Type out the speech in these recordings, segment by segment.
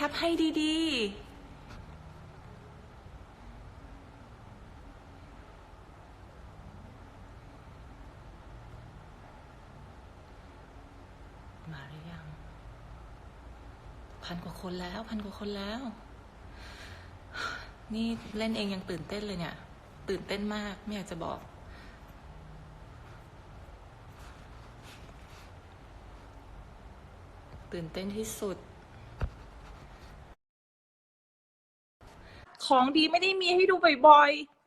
แคปให้ดีๆมาหรือยัง พันกว่าคนแล้ว พันกว่าคนแล้ว นี่เล่นเองยังตื่นเต้นเลยเนี่ย ตื่นเต้นมากไม่อยากจะบอก ตื่นเต้นที่สุด ของดีไม่ได้มีให้ดูบ่อยๆ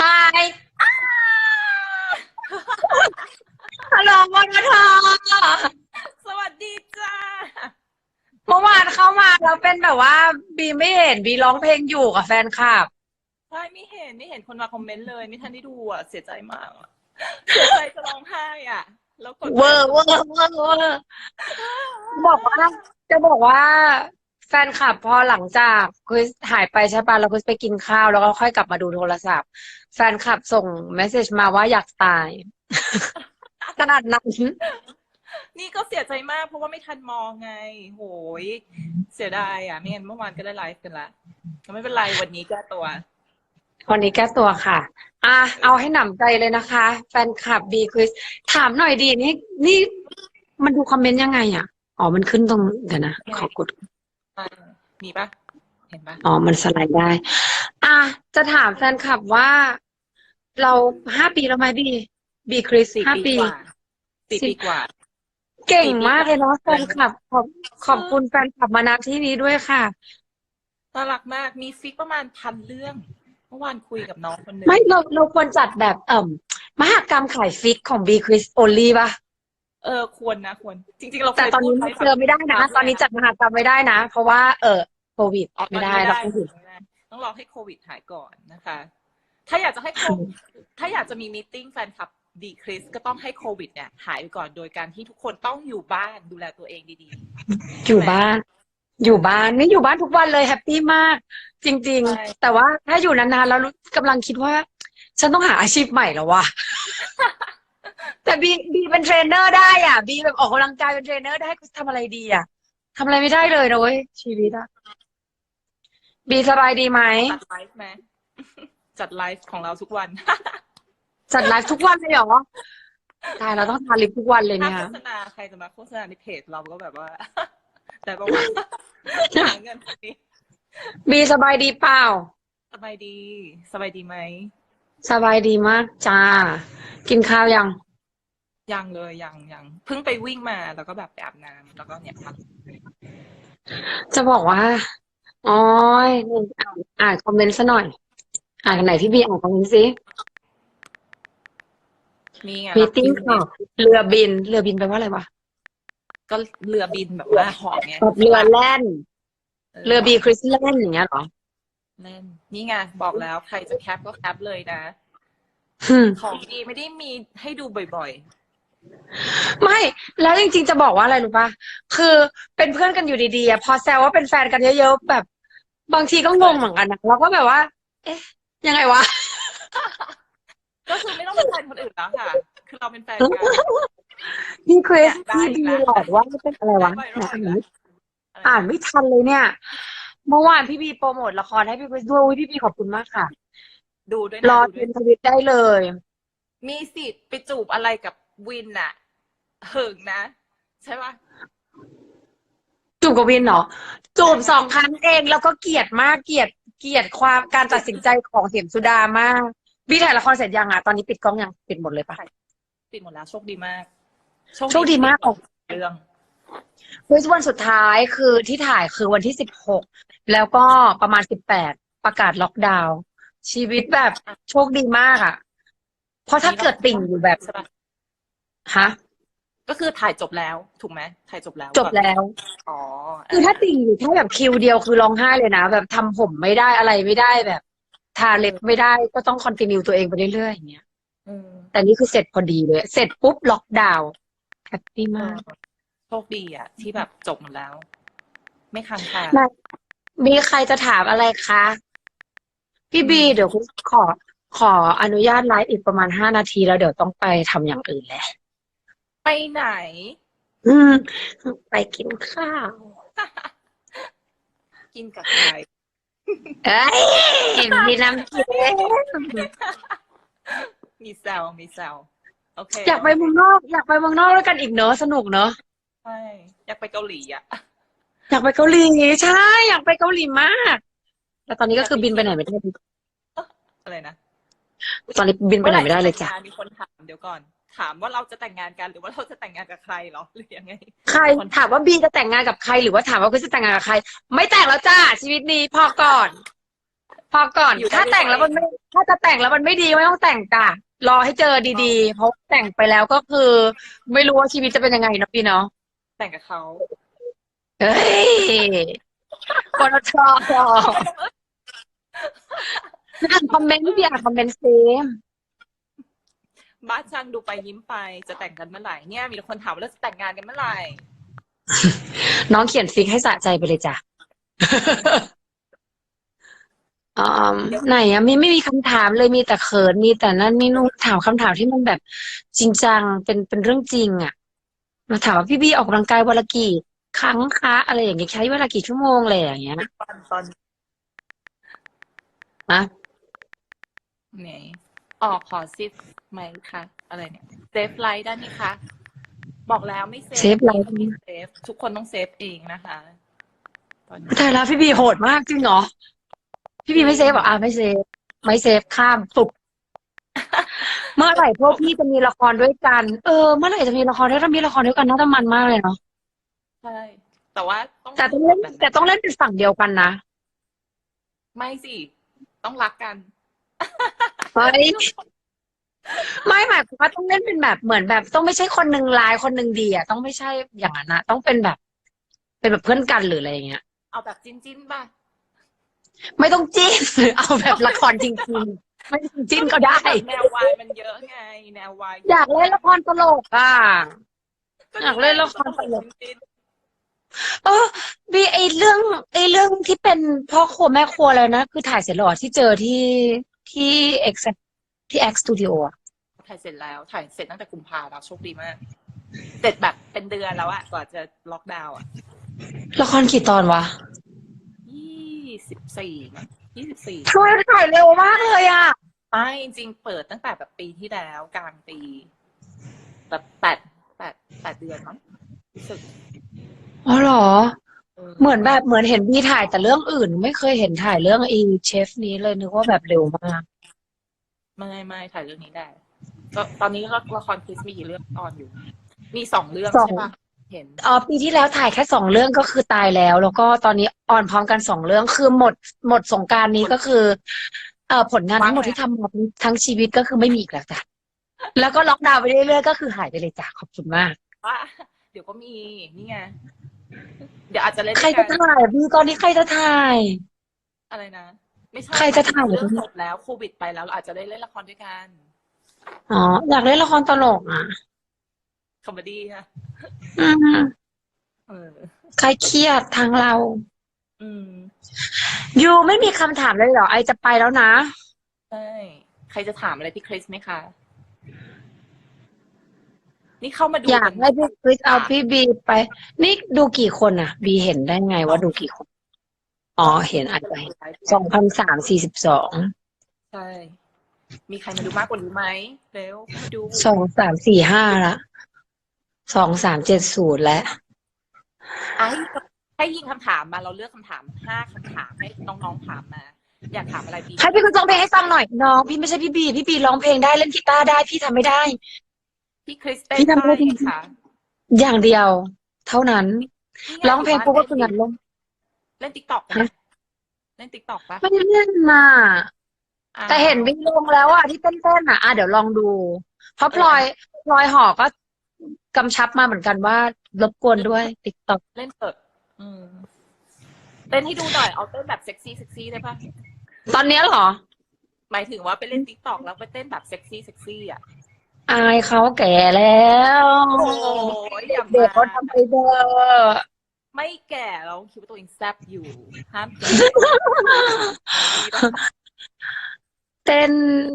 ฮายฮัลโหลวอนทอสวัสดีจ้า เมื่อวานเข้ามาแล้วเป็นแบบว่า บีไม่เห็นบีร้องเพลงอยู่กับแฟนคลับ ใช่ไม่เห็นไม่เห็นคนมาคอมเมนต์เลย ไม่ทันได้ดูอะ เสียใจมากอะเสียใจจะร้องไห้อะ แล้วกดเวอร์เวอร์เวอร์เวอร์บอกว่าจะบอกว่า แฟนคลับพอหลังจากคุยหายไปใช่ปะแล้วคุยไปกินข้าวแล้วก็ค่อยกลับมาดูโทรศัพท์ แฟนคลับส่งเมสเซจมาว่าอยากตาย ขนาดนั้นนี่ก็เสียใจมากเพราะว่าไม่ทันมองไง โหย เสียดายอะไม่งั้นเมื่อวานก็ได้ไลฟ์กันละก็ไม่เป็นไรวันนี้แก้ตัว วันนี้แก้ตัวค่ะ อะเอาให้หนำใจเลยนะคะ แฟนคลับบีคริสถามหน่อยดีนี่นี่มันดูคอมเมนต์ยังไงอะ อ๋อ มันขึ้นตรงเดี๋ยวนะ ขอกด มีปะเห็นปะอ๋อ มันสไลด์ได้ อะจะถามแฟนคลับว่า เราห้าปีแล้วไหมบีบีคริสสี่ห้าปีปีกว่าสี่ปีกว่า เก่งมากเลยเนาะแฟนคลับ ขอบขอบคุณแฟนคลับมาณที่นี้ด้วยค่ะน่ารักมากมีฟิกประมาณพันเรื่องเมื่อวานคุยกับน้องคนหนึ่งไม่เราเราควรจัดแบบเอ่มมหกรรมขายฟิกของบีคริสโอลี่ป่ะเออควรนะควรจริง ๆ เราเคแต่ยตอนนี้พูมันว้เจอไม่ได้นะ ตอนนี้จัดมหากรรมไม่ได้นะ เพราะว่าเออโควิดอ๋อไม่ได้ตอนนี้เราต้องหยุดไม่ได้ต้องรอให้โควิดหายก่อนนะคะ ถ้าอยากจะให้โควิดถ้าอยากจะมีมีตติ้งแฟนคลับดีคริสก็ต้องให้โควิดเนี่ยหายไปก่อนโดยการที่ทุกคนต้องอยู่บ้านดูแลตัวเองดีอยู่บ้าน อยู่บ้านนี่อยู่บ้านทุกวันเลยแฮปปี้มาก จริง ใช่ ๆ แต่ว่าถ้าอยู่นานๆแล้วรู้กำลังคิดว่า ฉันต้องหาอาชีพใหม่แล้วว่ะ แต่บีบีเป็นเทรนเนอร์ได้อะบีแบบออกกำลังกายเป็นเทรนเนอร์ได้ทำอะไรดีอะทำอะไรไม่ได้เลยนะเว้ยชีวิตอะบีสบายดีไหมๆจัดไลฟ์ไหม จัดไลฟ์ของเราทุกวัน จัดไลฟ์ทุกวันเลยเหรอตายเราต้องทานลิปทุกวันเลยถ้าเนี่ย โฆษณาใครจะมาโฆษณาในเพจเราก็แบบว่า แต่บอกว่าหาเงินนี้บีสบายดีเปล่า สบายดี สบายดีไหม สบายดีมากจ้า กินข้าวยัง ยังเลยยังยังเพิ่งไปวิ่งมาแล้วก็แบบไปอาบน้ำแล้วก็เนี่ยพักจะบอกว่าโอ้ยนี่อ่านอ่านคอมเมนต์ซะหน่อย อ่านกันไหนพี่บีอ่านคอมเมนต์สินี่ไงมีติ้งข่าวเรือบิน เรือบินแปลว่าอะไรวะ ก็เรือบินแบบว่าเหอบไงแบบเรือแล่น เรือบีคริสแล่นอย่างเงี้ยเหรอเล่นนี่ไงบอกแล้วใครจะแคปก็แคปเลยนะฮึมของดีไม่ได้มีให้ดูบ่อยไม่ แล้วจริงๆจะบอกว่าอะไรรู้ป่ะ คือเป็นเพื่อนกันอยู่ดีๆอะพอแซวว่าเป็นแฟนกันเยอะๆแบบ บางทีก็งงเหมือนกันนะเราก็แบบว่า เอ๊ะ ยังไงวะๆก็คือไม่ต้องเป็นแฟนคนอื่นแล้วค่ะ คือเราเป็นแฟนกัน พี่คริสได้พี่อีกบีแล้วบอกว่าเป็นอะไรวะได้ไหนได้อ่านไม่อ่านไม่ทันเลยเนี่ย เมื่อวานพี่บีโปรโมทละครให้พี่คริสด้วยอุ๊ยพี่บีขอบคุณมากค่ะ ดูด้วยรนะอดูเทด้วยนทวิตได้เลย มีสิทธิ์ไปจูบอะไรกับวินน่ะหึงนะ ใช่ปะจูบกับวินเหรอ จูบสองครั้งเองแล้วก็เกลียดมากเกลียดเกลียดความการตัดสินใจของเห็มสุดามาก พี่ถ่ายละครเสร็จยังอะ ตอนนี้ปิดกล้องยัง ปิดหมดเลยปะปิดหมดแล้วโชคดีมาก โชคดีมากเรื่องเฮ้ยวันสุดท้ายคือที่ถ่ายคือวันที่สิบหกแล้วก็ประมาณสิบแปดประกาศล็อกดาวน์ชีวิตแบบโชคดีมากอะ เพราะถ้าเกิดติ่งอยู่แบบใช่ปะฮะก็คือถ่ายจบแล้วถูกไหมถ่ายจบแล้ว จบแล้วอ๋อคือถ้าติ่งอยู่แค่แบบคิวเดียวคือร้องไห้เลยนะ แบบทำผมไม่ได้อะไรไม่ได้แบบทาเล็บไม่ได้ก็ต้องคอนติเนียตัวเองไปเรื่อยๆอย่างเงี้ยอืมแต่นี่คือเสร็จพอดีเลย เสร็จปุ๊บล็อกดาวน์ แฮปปี้มาก โชคดีอะที่แบบจบหมดแล้ว ไม่ค้างคาได้มีใครจะถามอะไรคะ พี่บี เดี๋ยวคุณขอ ขออนุญาตไลฟ์อีกประมาณห้านาทีแล้วเดี๋ยวต้องไปทำอย่างอื่นแหละไปไหน อืม ไปกินข้าว กินกับใครเอ้ยมีน้ำจิ้มมีแซวมีแซว โอเคอยากไปเมืองนอก อยากไปเมืองนอกด้วยกันอีกเนอะสนุกเนอะใช่อยากไปเกาหลีอะอยากไปเกาหลีใช่ อยากไปเกาหลีมาก แต่ตอนนี้ก็คือบินไปไหนไม่ได้อะไรนะตอนนี้บินไปไหนไม่ได้เลยจ้ะมื่อหร่จแต่งงานมีคนถามเดี๋ยวก่อน ถามว่าเราจะแต่งงานกันหรือว่าเราจะแต่งงานกับใครเหรอหรือยังไง ใครถามว่าบีจะแต่งงานกับใครหรือว่าถามว่าคุณจะแต่งงานกับใคร ไม่แต่งแล้วจ้าชีวิตนี้พอก่อน พอก่อนอยู่ได้ถ้าแต่งแล้วมันไม่ ถ้าจะแต่งแล้วมันไม่ดีไม่ต้องแต่งจ้า รอให้เจอดีๆ เพราะแต่งไปแล้วก็คือ ไม่รู้ว่าชีวิตจะเป็นยังไงเนาะพี่เนาะแต่งกับเขาเฮ้ยปตทอ่านคอมเมนต์พี่อ่านคอมเมนต์เซมบ้านช่างดูไปยิ้มไปจะแต่งกันเมื่อไหร่เนี่ย มีแต่คนถามว่าเราจะแต่งงานกันเมื่อไหร่ น้องเขียนฟิกให้สะใจไปเลยจ้ะ อ่าไหนอะไมีไม่มีคำถามเลยมีแต่เขินมีแต่นั่นนี่นู่นถามคำถามที่มันแบบจริงจังเป็นเป็นเรื่องจริงอะมาถามว่าพี่บี้ออกกำลังกายวันละกี่ ครั้งคะอะไรอย่างเงี้ยใช้เวลากี่ชั่วโมงอะไรอย่างเงี้ยตอนตอนนะไหนออกขอซิฟไหมคะอะไรเนี่ยเซฟไลท์ได้ไหมคะ บอกแล้วไม่เซฟเซฟไลฟ์ไม่เซฟทุกคนต้องเซฟเองนะคะ ตอนนี้ แต่ล้วพี่บีโหดมากจริงเหรอ พี่บีไม่เซฟเหรออะไม่เซฟไม่เซฟข้ามตุกเมื่อไหร่พวกพี่จะมีละครด้วยกัน เออ เมื่อไหร่จะมีละครด้วยถ้ามีละครด้วยกันน่าจะมันมากเลยเนาะใช่แต่ว่าต้องแต่ต้องเล่นแต่ต้องเล่นเป็นฝั่งเดียวกันนะไม่สิต้องรักกันไม่ไม่หมายความว่าต้องเล่นเป็นแบบเหมือนแบบ ต้องไม่ใช่คนหนึ่งร้ายคนหนึ่งดีอะต้องไม่ใช่อย่างนั้นนะต้องเป็นแบบ เป็นแบบเพื่อนกันหรืออะไรอย่างเงี้ยเอาแบบจิ้นจิ้นๆป่ะ ไม่ต้องจิ้นหรือเอาแบบละครจริงๆ ไม่ต้องจิ้นก็ได้ แนววายมันเยอะไง แนววายอยากเล่นละครตลกอะ อยากเล่นละครตลกจิ้นเออบีไอเรื่องไอเรื่องที่เป็นพ่อครัวแม่ครัวแล้วนะ คือถ่ายเสร็จแล้วเหรอที่เจอที่ที่ X ที่ X Studio อะๆถ่ายเสร็จแล้วถ่ายเสร็จตั้งแต่กุมภาแล้วโชคดีมาก เสร็จแบบเป็นเดือนแล้วอะกว่าจะล็อกดาวน์อะละครกี่ตอนวะยี่ สิบสี่ยี่สิบสี่ทำไมถ่ายเร็วมากเลยอะ ไม่จริงๆเปิดตั้งแต่แบบปีที่แล้วกลางปี แบบแปดแปดแปดเดือนมั้งรู้สึกอ๋อเหรอเออเหมือนแบบเหมือนเห็นบีถ่ายแต่เรื่องอื่น ไม่เคยเห็นถ่ายเรื่องไอีเชฟนี้เลยนึกว่าแบบเร็วมากไม่ไม่ถ่ายเรื่องนี้ได้ก็ตอนนี้ก็ละครคริสมีกี่เรื่องออนอยู่ มีสองเรื่องสองใช่ปะ เห็นอ๋อปีที่แล้วถ่ายแค่สองเรื่องก็คือตายแล้ว แล้วก็ตอนนี้ออนพร้อมกันสองเรื่องคือหมดหมดสงกรารนี้ก็คือเอ่อผลงานทั้งหมดที่ทำมาทั้งชีวิตก็คือไม่มีอีกแล้วจ้ะแล้วก็ล็อกดาวน์ไปเรื่อยๆก็คือหายไปเลยจ้ะขอบคุณมากว่าเดี๋ยวก็มีนี่ไงเดี๋ยวอาจจะเล่นใครด้วยจะกันถ่ายพี่ตอนนี้ใครจะถ่ายอะไรนะ ไม่ใช่ใครจะถ่ายเรื่องจบแล้วโควิดไปแล้วเราอาจจะได้เล่นละครด้วยกันอ๋ออยากเล่นละครตลกอะคอมเมดี้ค่ะ อืมเออใครเครียดทางเรา อืมยูไม่มีคำถามเลยเหรอ ไอจะไปแล้วนะ ใช่ใครจะถามอะไรพี่คริสไหมคะ นี่เข้ามาดูอยากนให้พี่คริสเอาพี่บีไป นี่ดูกี่คนอะ บีเห็นได้ไงว่าดูกี่คน อ๋อ เห็นอาจจะเห็นสองพันสามสี่สิบสอง ใช่ มีใครมาดูมากกว่านี้ไหมเร็วมาดู สองสามสี่ห้าละ สองสามเจ็ดศูนย์แล้วอะให้ให้ยิงคำถามมาเราเลือกคำถามห้าคำถามให้น้องๆถามมา อยากถามอะไรพี่ให้พี่คริสร้องเพลงให้ฟังหน่อยน้องพี่ไม่ใช่พี่บี พี่บีร้องเพลงได้เล่นกีตาร์ได้พี่ทำไม่ได้ พี่คริสเต้นพี่ทำได้ได้จริงไงคะอย่างเดียว เท่านั้น นี่ไร้องเพลงกูก็คืองันลง เล่นติ๊กต็อกฮะ เล่นติ๊กต็อกปะไม่ได้เล่นน่ะ อ่า แต่เห็นวิ่งลงแล้วอะที่เต้นๆอะอะเดี๋ยวลองดู เพราะพลอยพลอยหอก็ กำชับมาเหมือนกันว่ารบกวนด้วยติ๊กต็อกเล่นเปิดอืมเต้นให้ดูหน่อยเอาเต้นแบบเซ็กซี่เซ็กซี่ได้ปะตอนเนี้ยเหรอ หมายถึงว่าไปเล่นติ๊กต็อกแล้วไปเต้นแบบเซ็กซี่เซ็กซี่อะอายเขาแก่แล้วโอ้ยอย่าเด็กเขามาทำไปเถอะไม่แก่เราคิดว่าตัวเองแซ่บอยู่ห้ามแก่ เต้น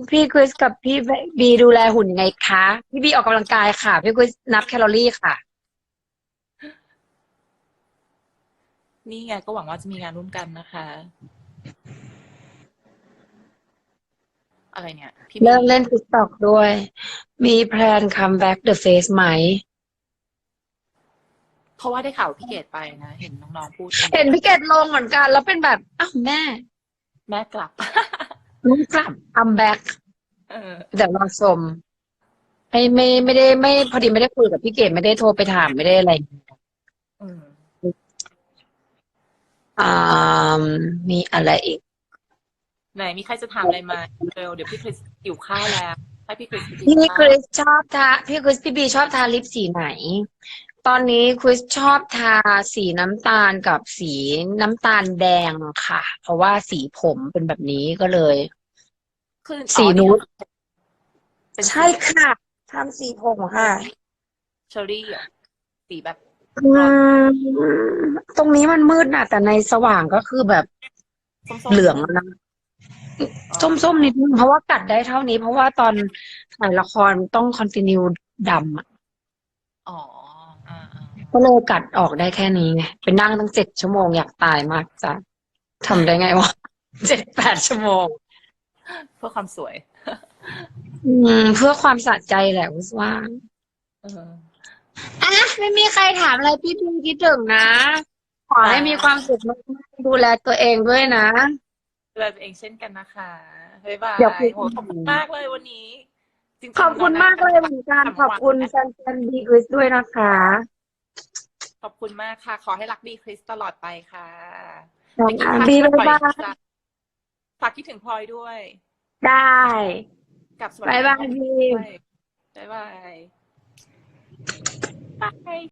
พี่คริสกับพี่บีดูแลหุ่นยังไงคะ พี่บีออกกำลังกายค่ะ พี่คริสนับแคลอรี่ค่ะ นี่ไงก็หวังว่าจะมีงานร่วมกันนะคะ อะไรเนี่ยพี่เริ่มเล่นติ๊กตอกด้วย มีแพลนคัมแบ็กเดอะเฟสไหม เพราะว่าได้ข่าวพี่เกดไปนะเห็นน้องๆพูดเห็นพี่เกดลงเหมือนกัน แล้วเป็นแบบ อ้าวแม่ แม่กลับ ลูกกลับคัมแบ็กเออเดี๋ยวรอชมไม่ไม่ไม่ได้ไม่พอดีไม่ได้คุยกับพี่เกดไม่ได้โทรไปถามไม่ได้อะไร อืมอ่ามีอะไรอีก ไหนมีใครจะถามอะไรมาเร็วเดี๋ยวพี่คริสหิวข้าวแล้วให้พี่คริสกินพี่คข้าวริสชอบทาพี่คริสพี่บีชอบทาลิปสีไหน ตอนนี้คริสชอบทาสีน้ำตาลกับสีน้ำตาลแดงค่ะ เพราะว่าสีผมเป็นแบบนี้ก็เลย คือสีนูดเป็นใช่ค่ะทำสีผมค่ะเชอรี่อะสีแบบอืมตรงนี้มันมืดนะแต่ในสว่างก็คือแบบส้มๆเหลืองแล้วนะส้มๆนิดนึงเพราะว่ากัดได้เท่านี้ เพราะว่าตอนถ่ายละครต้องคอนติเนียดำอะอ๋ออ่าอ่า ก็เลยกัดออกได้แค่นี้ไงไปนั่งตั้งเจ็ดชั่วโมงอยากตายมากจ้ะทำได้ไงวะเจ็ดแปดชั่วโมง เพื่อความสวย อืม เพื่อความสะใจแหละวิศว่าเอออะไม่มีใครถามอะไรพี่พีคิดถึงนะ ขอให้มีความสุขมากๆดูแลตัวเองด้วยนะดูแลตัวเองเช่นกันนะคะบ๊ายบายเดี๋ยวคุยโหขอบคุณมากเลยวันนี้จริงๆขอบคุณมากเลยเหมือนกัน ขอบคุณแฟนๆบีกริสด้วยนะคะ ขอบคุณมากค่ะ ขอให้รักบีคริสตลอดไปค่ะบีบ๊ายบายฝากคิดถึงพลอยด้วย ได้กับสวัสดีบ๊ายบายบีบ๊ายบาย